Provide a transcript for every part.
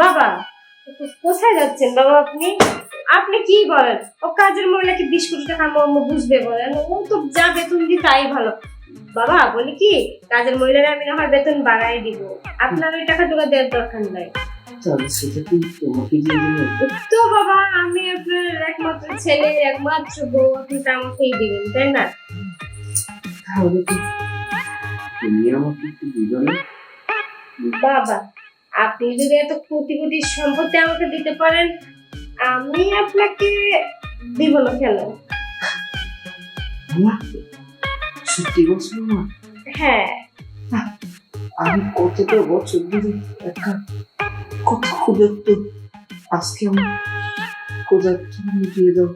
বাবা কোথায় যাচ্ছেন বাবা আপনি? আপনি কি বলেন? ও কাজের মহিলাকে বিশ কোটি টাকা মর্ম বুঝবে বলেন। ও তো যা বেতন দি তাই ভালো। বাবা বলি কি কাজের মহিলারা আমি আমার বেতন বাড়াই দিব। আপনার ওই টাকা টুকা দেওয়ার দরকার নাই। দিল তো বাবা আমি আপনার একমাত্র ছেলে একমাত্র বউ আপনি তো আমাকেই দিবেন তাই না? তুমি আমাকে একটু দিবে না। বাবা আপনি যদি এত কোটি কোটি সম্পত্তি আমাকে দিতে পারেন আমি আপনাকে দিব না কেন? আমার সত্যি বলছো না? হ্যাঁ। আমি কতটা বছর ধরে একা কত ক্ষুধার্ত। আজকে আমার ক্ষুধার্ত মিটিয়ে দাও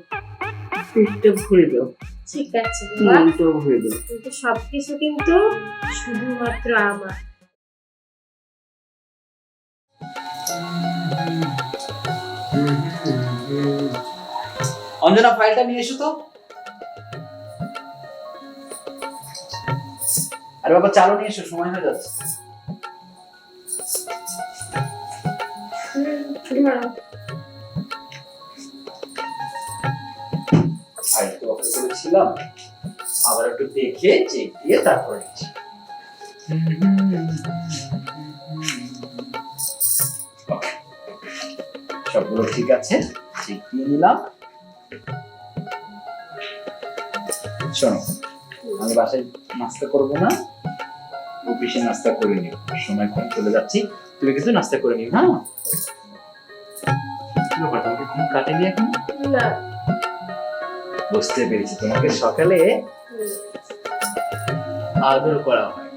পেটটা ভরে দাও। ঠিক আছে মনটাও ভরে দাও। কিন্তু সবকিছু কিন্তু শুধুমাত্র আমার। অঞ্জনা ফাইলটা নিয়ে এসো তো। আরে বাবা চালু নিয়ে এসো, সময় হয়ে যাচ্ছে। আবার একটু দেখে, চেক দিয়ে তারপর সবগুলো ঠিক আছে? চেক দিয়ে নিলাম। শোনো আমি বাসায় নাস্তা করব না। অফিসে নাস্তা করে নিও। সময় কম চলে যাচ্ছি। তুমি কিছু নাস্তা করে নিও হ্যাঁ? ব্যাপার তোমাকে ঘুম কাটেনি এখন? না। বুঝতে পেরেছি তোমাকে সকালে আদর করা হয়।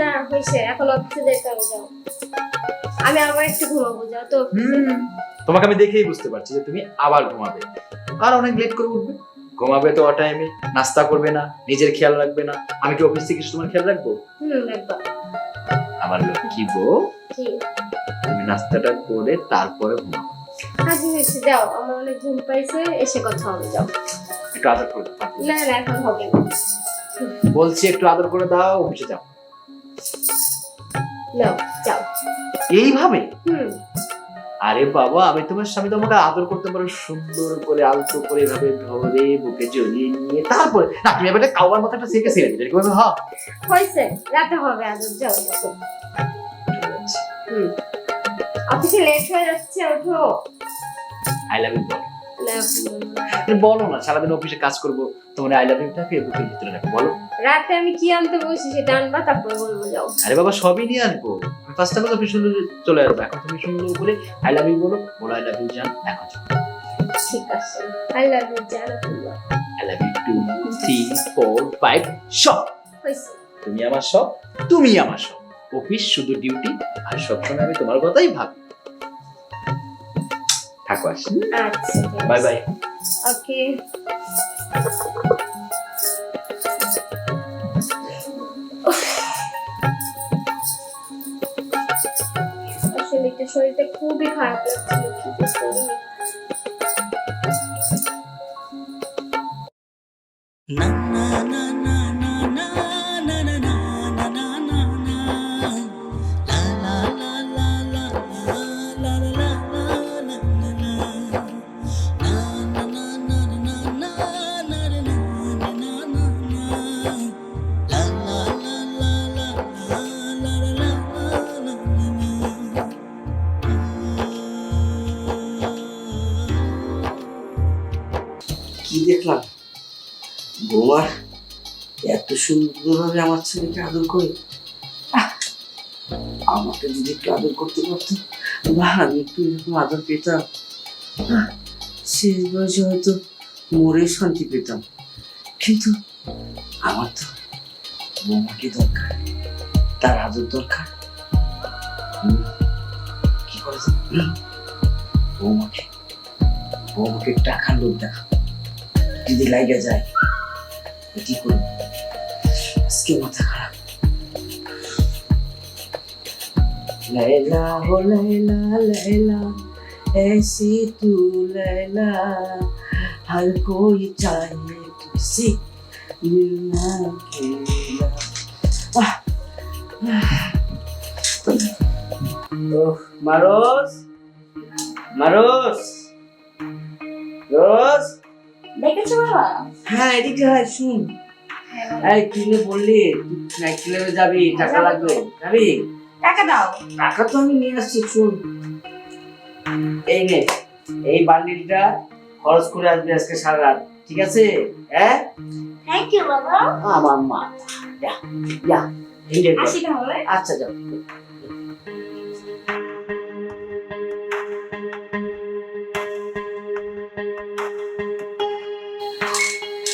না হয়েছে। এখন অফিসে যেতে হবে যাও। আমি আবার একটু ঘুমাবো যাও তো। তোমাকে আমি দেখেই বুঝতে পারছি যে তুমি আবার ঘুমাবে। আর অনেক লেট করে উঠবে। ঘুমাবে তো টাইমে নাস্তা করবে না নিজের খেয়াল রাখবে না। আমি কি অফিস থেকে তোমার খেয়াল রাখব? আমার লক্ষ্মী বউ তুমি নাস্তাটা করে তারপরে হয়েছে যাও। আমার অনেক ঘুম পাইছে এসে কথা হবে যাও। একটু আদর করে না না এখন হবে না। বলছি একটু আদর করে দাও অফিসে যাও। নাও যাও। এইভাবে? হুম। আরে বাবা আমি তোমার স্বামী তোমাকে আদর করতে পারো সুন্দর করে আলতো করে এভাবে ধরে বুকে জড়িয়ে নিয়ে তারপরে না তুমি এবার কাউয়ার মতো একটা সেকে দিলে এরকম হ্যাঁ হয়েছে রাতে হবে আদর যাও। যাও। হুম। অফিসে লেট হয়ে যাচ্ছে ওঠো। আই লাভ ইউ বল বলো না সারাদিন অফিসে কাজ করব তোমার আই লাভ ইউটাকে বুকের ভিতরে রাখো বলো। রাতে আমি কি আনতে বসি সেটা আনবা তারপরে বলব যাও। আরে বাবা সবই নিয়ে আসব ফার্স্ট টাইমে অফিস চলে আসব এখন তুমি সুন্দর করে আই লাভ ইউ বলো বলো আই লাভ ইউ জান এখন ঠিক আছে। আই লাভ ইউ জানা I love you two three four five সব। তুমি আমার সব তুমি আমার সব। অফিস শুধু ডিউটি আর সবসময় আমি তোমার কথাই ভাবি। থাকো আসি আচ্ছা বাই বাই ওকে আসলে এটা শরীরটা খুবই খারাপ লাগছিল কি যে করি কি দেখলাম? বৌমা এত সুন্দরভাবে আমার ছেলেকে আদর করে। আমাকে যদি একটু আদর করতে পারতো, বা আমি একটু এরকম আদর পেতাম! শেষ বয়সে হয়তো মরে শান্তি পেতাম। কিন্তু আমার তো বৌমাকে দরকার, তার আদর দরকার। কি করে বৌমাকে বৌমাকে টাকার লোক দেখা। যদি লাইগা যায় তো কি করবো আজকে মাথা খারাপ लैला हो लैला लैला ऐसी तू लैला हर कोई चाहे तुझसे मिलना अकेला आह, आह। ওহ, মারস মারোস রোজ দেখেছ বাবা হ্যাঁ এদিকে হয় শুন। এই তুই না বললি? নাইট ক্লাবে যাবি টাকা লাগবে। যাবি? টাকা দাও। টাকা তো আমি নিয়ে আসছি শুন। এই নে এই বান্ডিলটা খরচ করে আসবি আজকে সারা রাত ঠিক আছে? হ্যাঁ? থ্যাংক ইউ বাবা। আমার মা। যা যা আচ্ছা যাও।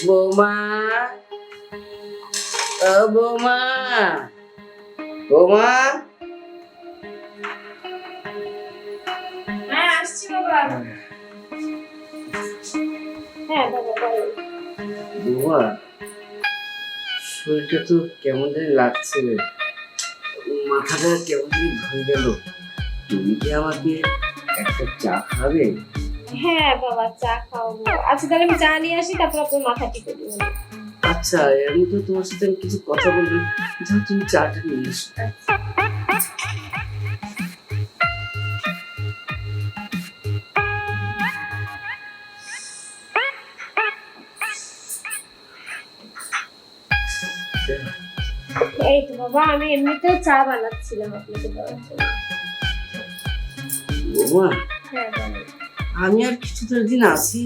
বৌমা ও বৌমা বৌমা। হ্যাঁ আসছি বাবা। হ্যাঁ বাবা বৌমা শরীরটা তো কেমন জানি লাগছে রে। মাথাটা কেমন জানি ধরে গেল। তুমি কি আমাকে একটা চা খাবে? হ্যাঁ বাবা চা খাওয়াবো। আচ্ছা তাহলে আমি চা নিয়ে আসি তারপর আপনার মাথা টিপে দিব আচ্ছা এমনি তো তোমার সাথে কিছু কথা বলব যাও তুমি চাটা নিয়ে এসো এই তো বাবা আমি এমনিতেও চা বানাচ্ছিলাম আপনাকে দেওয়ার জন্য। হ্যাঁ আমি আর কিছু কিছুটা দিন আসি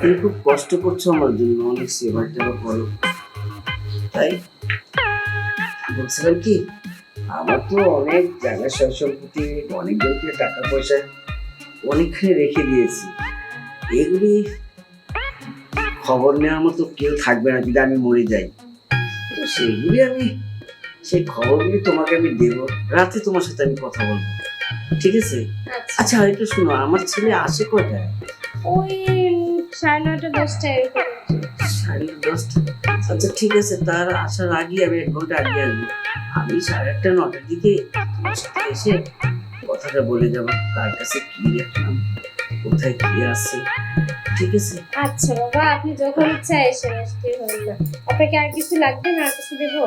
তুমি খুব কষ্ট করছ আমার জন্য, অনেক সেবা টেবা করো তাই বলছিলাম কি, আমার তো অনেক জায়গা সম্পত্তি অনেকজনকে টাকা পয়সা অনেকখানি রেখে দিয়েছি। এগুলি খবর নেওয়ার মতো কেউ থাকবে না, যদি আমি মরে যাই। তো সেইগুলি আমি, সেই খবরগুলি তোমাকে আমি দেবো। রাতে তোমার সাথে আমি কথা বলব। ঠিক আছে? আচ্ছা। আচ্ছা একটু শোনো আমার ছেলে আসে কয়টায় ওই সাড়ে নয়টা দশটা এরকম। সাড়ে দশটা। আচ্ছা ঠিক আছে তার আসার আগে আমি এক ঘণ্টা আগে আসব। আমি সাড়ে আটটা নটার দিকে তোমার সাথে এসে কথাটা বলে যাব কার কাছে কি রাখলাম কোথায় কি আছে ঠিক আছে? আচ্ছা বাবা আপনি যখন ইচ্ছা এসে আসতে হবেন না আপনাকে আর কিছু লাগবে না আর কিছু দেবো?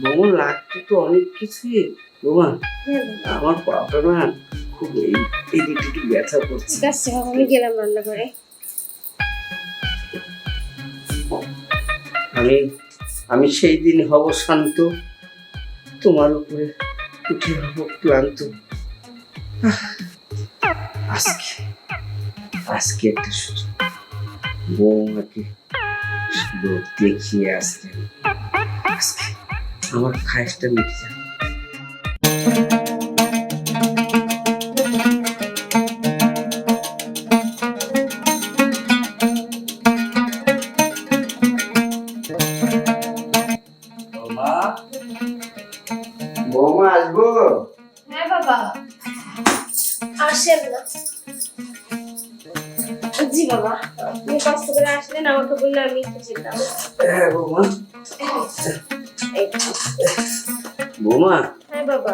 বোমা লাগতো তো অনেক কিছুই। বোমা হ্যাঁ আমার পাটা না খুব এই এই দিকটা একটু ব্যথা করছে। ঠিক আছে আমি গেলাম রান্না করে। আমি আমি সেই দিন হব শান্ত তোমার উপরে উঠে হব ক্লান্ত। আজকে আজকে একটা সুযোগ। বৌমাকে দেখিয়ে আসতে আজকে আমার খায়সটা মিটে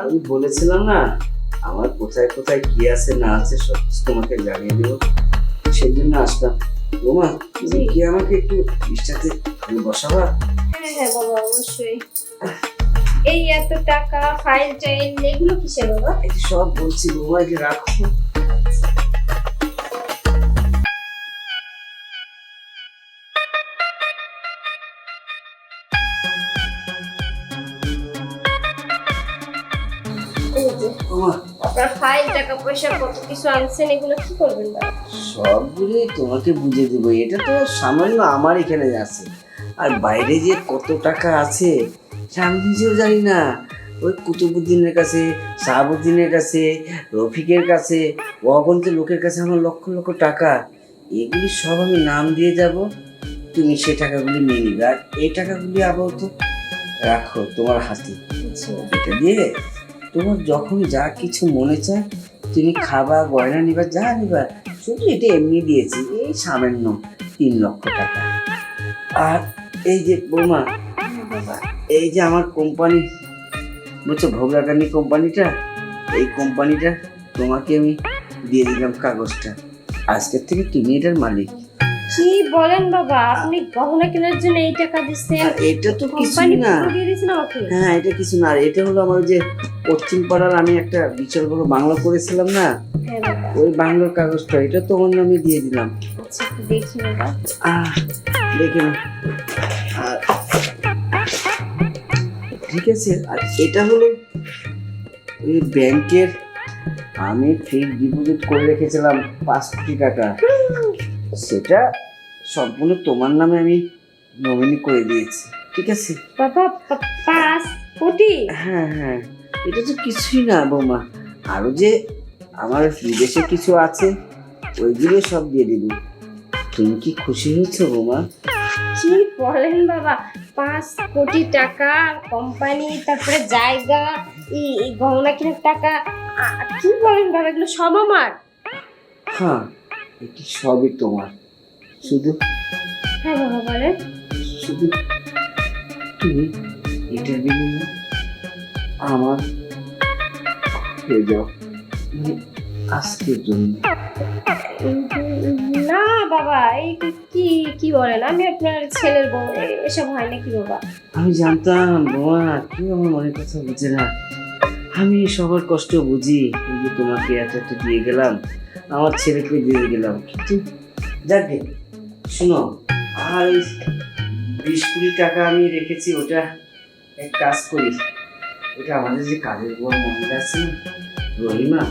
আমি বলেছিলাম না আমার কোথায় কোথায় কি আছে না আছে সব কিছু তোমাকে জানিয়ে দেবো। সেই জন্য আসলাম। বৌমা তুমি কি আমাকে একটু বিষ্ঠাতে বসাবা? হ্যাঁ হ্যাঁ বাবা অবশ্যই। এই এত টাকা ফাইল টাইল এগুলো কিসের বাবা? এই সব বলছি বৌমা যে রাখো। আপনার ফাইল টাকা পয়সা কত কিছু আনছেন এগুলো কি করবেন বাবা সবগুলি তোমাকে বুঝে দেবো। এটা তো সামান্য আমার এখানে আছে। আর বাইরে যে কত টাকা আছে সে আমি নিজেও জানি না। ওই কুতুবুদ্দিনের কাছে শাহাবুদ্দিনের কাছে রফিকের কাছে অগন্ত লোকের কাছে আমার লক্ষ লক্ষ টাকা। এগুলি সব আমি নাম দিয়ে যাব। তুমি সে টাকাগুলি নিয়ে নিবে। আর এই টাকাগুলি আপাতত রাখো তোমার হাতে। এটা দিয়ে তোমার যখন যা কিছু মনে চায়, তুমি খাবা গয়না নিবা, যা নিবা, শুধু এটা এমনি দিয়েছি, এই সামান্য তিন লক্ষ টাকা। আর এই যে বৌমা, এই যে আমার কোম্পানি, বুঝছ ভোগরাকানি কোম্পানিটা, এই কোম্পানিটা তোমাকে আমি দিয়ে দিলাম কাগজটা। আজকের থেকে তুমি এটার মালিক। কি বলেন বাবা? আপনি গহনা কেনার জন্য এই টাকা দিচ্ছেন। এটা তো কিছুই না। হ্যাঁ এটা কিছু না। এটা হলো আমার যে পশ্চিম পাড়ার আমি একটা বিশাল বড় বাংলা করেছিলাম না? হ্যাঁ ওই বাংলার কাগজটা এটা তো তোমার নামে দিয়ে দিলাম। আচ্ছা দেখি বাবা। আহ দেখে ঠিক আছে আর এটা হলো ওই ব্যাংকের আমি ফিক্সড ডিপোজিট করে রেখেছিলাম পাঁচ কোটি টাকা সেটা সম্পূর্ণ তোমার নামে আমি নমিনি করে দিয়েছি ঠিক আছে? বাবা পাঁচ কোটি হ্যাঁ হ্যাঁ এটা তো কিছুই না বৌমা। আরও যে আমার বিদেশে কিছু আছে ওইগুলো সব দিয়ে দিব। তুমি কি খুশি হয়েছো বৌমা? কি বলেন বাবা পাঁচ কোটি টাকা কোম্পানি তারপরে জায়গা এই গহনা কেনার টাকা কি বলেন বাবা এগুলো সব আমার। হ্যাঁ এটি সবই তোমার। শুধু। হ্যাঁ বাবা বলেন। শুধু তুমি এটার বিনিময়ে আমার হয়ে যাও মানে আজকের জন্য। না বাবা এই কি- কি কি বলেন? আমি আপনার ছেলের বউ এসব হয় নাকি বাবা? আমি জানতাম বাবা কেউ আমার মনের কথা বুঝে না। আমি সবার কষ্ট বুঝি যে তোমাকে এত এত দিয়ে গেলাম আমার ছেলেকে দিয়ে গেলাম। কিন্তু যাকে শোনো, আর ওই বিশ কুড়ি টাকা আমি রেখেছি, ওটা এক কাজ করি। ওটা আমাদের যে কাজের বড় মহিলা আছে রহিমা,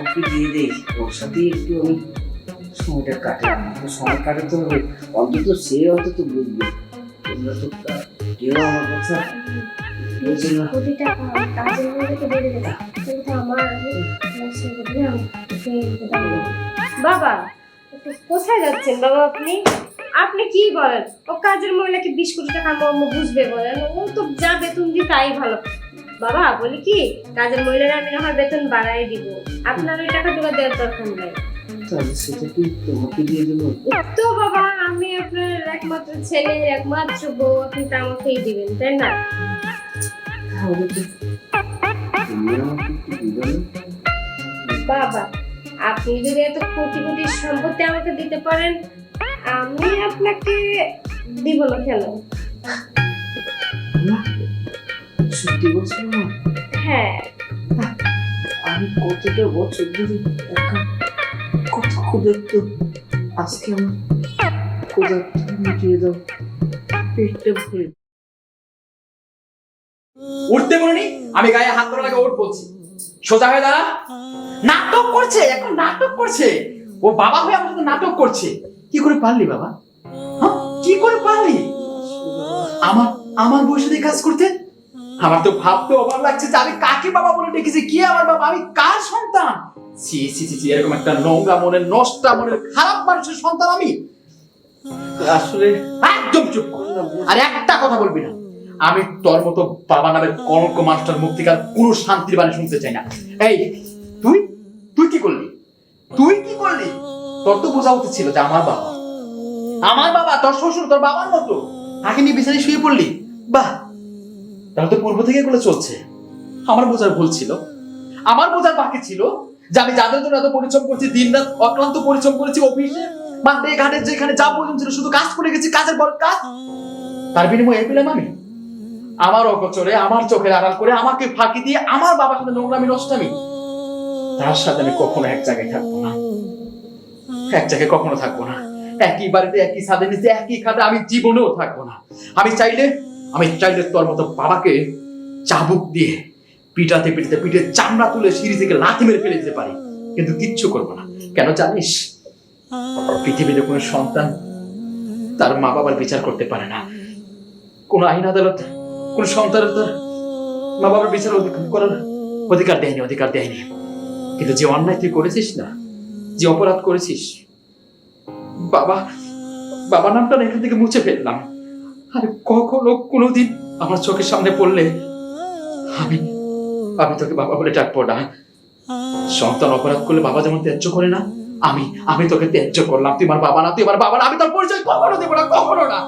ওকে দিয়ে দেই। ওর সাথেই একটু আমি সময়টা কাটে তো সময় কাটাতে হবে। অন্তত সে অন্তত বুঝবে। তোমরা তো কেউ আমার কথা। বাবা! কোথায় যাচ্ছেন বাবা আপনি? আপনি কি বলেন? ও কাজের মহিলাকে বিশ কোটি টাকা মর্ম বুঝবে বলেন। ও তো যা বেতন দিই তাই ভালো। বাবা বলি কি কাজের মহিলারা আমি হয় বেতন বাড়াই দিব। আপনার ওই টাকা জোগাড় দেওয়ার দরকার নাই। সেটা কি তোমাকে দিয়ে দেবো তো বাবা আমি আপনার একমাত্র ছেলে একমাত্র বউ আপনি তা আমাকেই দিবেন তাই না? তাহলে তো তুমি আমাকে একটু দিবে না? বাবা আপনি যদি এত কোটি কোটি সম্পত্তি আমাকে দিতে পারেন আমি আপনাকে দিব না কেন? সত্যি বলছো হ্যাঁ। আমি কতটা বছর ধরে একা কত ক্ষুধার্ত আজকে আমার ক্ষুধার্ত মিটিয়ে দাও পেটটা ভরে উঠতে বলিনি আমি গায়ে হাত লাগে ওঠ বলছি। সোজা হয়ে দাঁড়া। নাটক করছে এখন নাটক করছে। ও বাবা হয়ে আমার সাথে নাটক করছে। কি করে পারলি বাবা? হ্যাঁ? কি করে পারলি? আমার আমার বয়সে দিয়ে কাজ করতে? আমার তো ভাবতে অবাক লাগছে যে আমি কাকে বাবা বলে ডেকেছি? কি আমার বাবা? আমি কার সন্তান? সি সি সি এরকম একটা নোংরা মনের নষ্টা মনের খারাপ মানুষের সন্তান আমি। আসলে একদম চুপ। আর একটা কথা বলবি না। আমি তোর মতো বাবা নামের কলঙ্ক মানুষটার মুখ থেকে আর কোনো শান্তির বাণী শুনতে চাই না। এই তুই? তুই কি করলি? তুই কি করলি? তোর তো বোঝা উচিত ছিল যে আমার বাবা। আমার বাবা, তোর শ্বশুর, তোর বাবার মতো। তাকে নিয়ে বিছানায় শুয়ে পড়লি? বাহ! তাহলে তো পূর্ব থেকে এগুলো চলছে। আমার বোঝার ভুল ছিল। আমার বোঝার বাকি ছিল যে আমি যাদের জন্য এত পরিশ্রম করছি দিন রাত অক্লান্ত পরিশ্রম করেছি অফিসে মাঠে ঘাটে যেখানে যা প্রয়োজন ছিল, শুধু কাজ করে গেছি, কাজের পর কাজ। তার বিনিময়ে এই পেলাম আমি। আমার অগোচরে, আমার চোখের আড়াল করে আমাকে ফাঁকি দিয়ে আমার বাবার সাথে নোংরামি, নষ্টামি তার সাথে আমি কখনো এক জায়গায় থাকব না। এক জায়গায় কখনো থাকব না। একই বাড়িতে, একই ছাদের নিচে একই খাতে আমি জীবনেও থাকব না। আমি চাইলে আমি চাইলে তোর মতো বাবাকে চাবুক দিয়ে পিটাতে পিটাতে পিঠে চামড়া তুলে সিঁড়ি থেকে লাথি মেরে ফেলে দিতে পারি। কিন্তু কিচ্ছু করব না। কেন জানিস? পৃথিবীতে কোনো সন্তান তার মা বাবার বিচার করতে পারে না। কোন আইন আদালত, কোন সন্তানের তার মা বাবার বিচার করার অধিকার দেয়নি অধিকার দেয়নি। কিন্তু যে অন্যায় তুই করেছিস না, যে অপরাধ করেছিস, বাবা বাবা নামটা এখান থেকে মুছে ফেললাম। আর কখনো কোনোদিন আমার চোখের সামনে পড়লে আমি আমি তোকে বাবা বলে ডাকবো না। সন্তান অপরাধ করলে বাবা যেমন ত্যায্য করে না, আমি আমি তোকে ত্যায্য করলাম। তুই আমার বাবা না, তুই আমার বাবা না, আমি তোর পরিচয় কখনো দেবো না, কখনো না।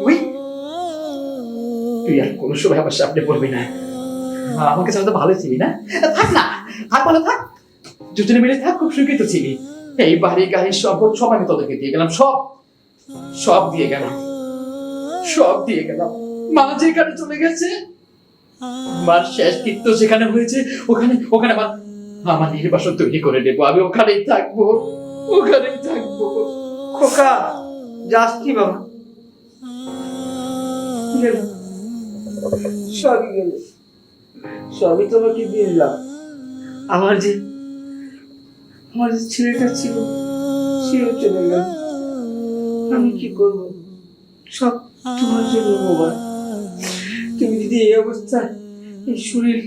তুই তুই আর কোনো সময় আমার সামনে পড়বি না। আমাকে তো ভালো ছিলি না। থাক না থাক ভালো থাক। দুজনে মিলে থাক, খুব সুখী তো ছিলি। এই বাড়ি, গাড়ি, সব সব আমি তোদেরকে দিয়ে গেলাম, সব। সব দিয়ে গেলাম। সব দিয়ে গেলাম। মা যেখানে চলে গেছে, মার শেষ কৃত্য যেখানে হয়েছে, ওখানে ওখানে আমার আমার নির্বাসন তৈরি করে দেবো, আমি ওখানেই থাকব ওখানেই থাকব। খোকা, যাস কি বাবা? সবই গেল। সবই তোমাকে দিয়ে দিলাম। আমার যে আমার ছেলেটা ছিল, সেও চলে গেল। আমি কি করব? সব তোমার জন্য বাবা তুমি যদি এই অবস্থায় এই শরীর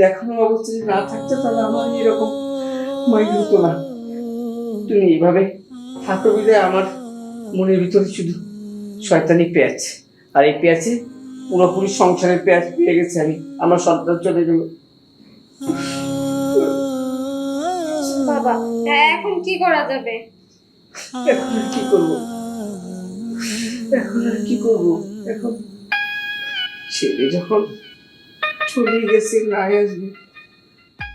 দেখানোর অবস্থা যদি না থাকতো, তাহলে আমার এরকম মাইল হতো না। তুমি এইভাবে থাকো বিদায় আমার মনের ভিতরে শুধু শয়তানি পেঁয়াজ। আর এই পেঁয়াজে পুরোপুরি সংসারের পেঁয়াজ পেয়ে গেছে আমি। আমার সন্তান চলে গেল। বাবা। এখন কি করা যাবে? এখন আর কি করব? এখন আর কি করব? এখন ছেলে যখন চলে গেছে না আসবে।